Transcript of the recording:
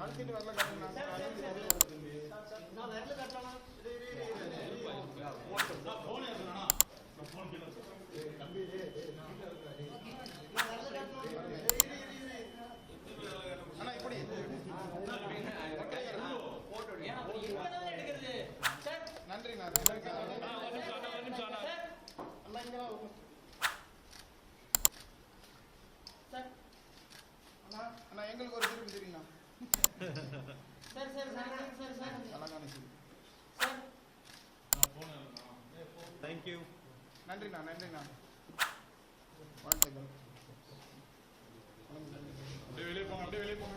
அழுத்திட்டு வரல சார் அண்ணா அண்ணா எங்களுக்கு ஒரு திருப்பி தெரியுங்கண்ணா sir sir sir sir sir அழகான சிரி. சார் தேங்க்யூ நன்றிண்ணா நன்றிண்ணா. வாழ்த்துக்கள். அப்படியே வெளியே போங்க அப்படியே வெளியே போங்க.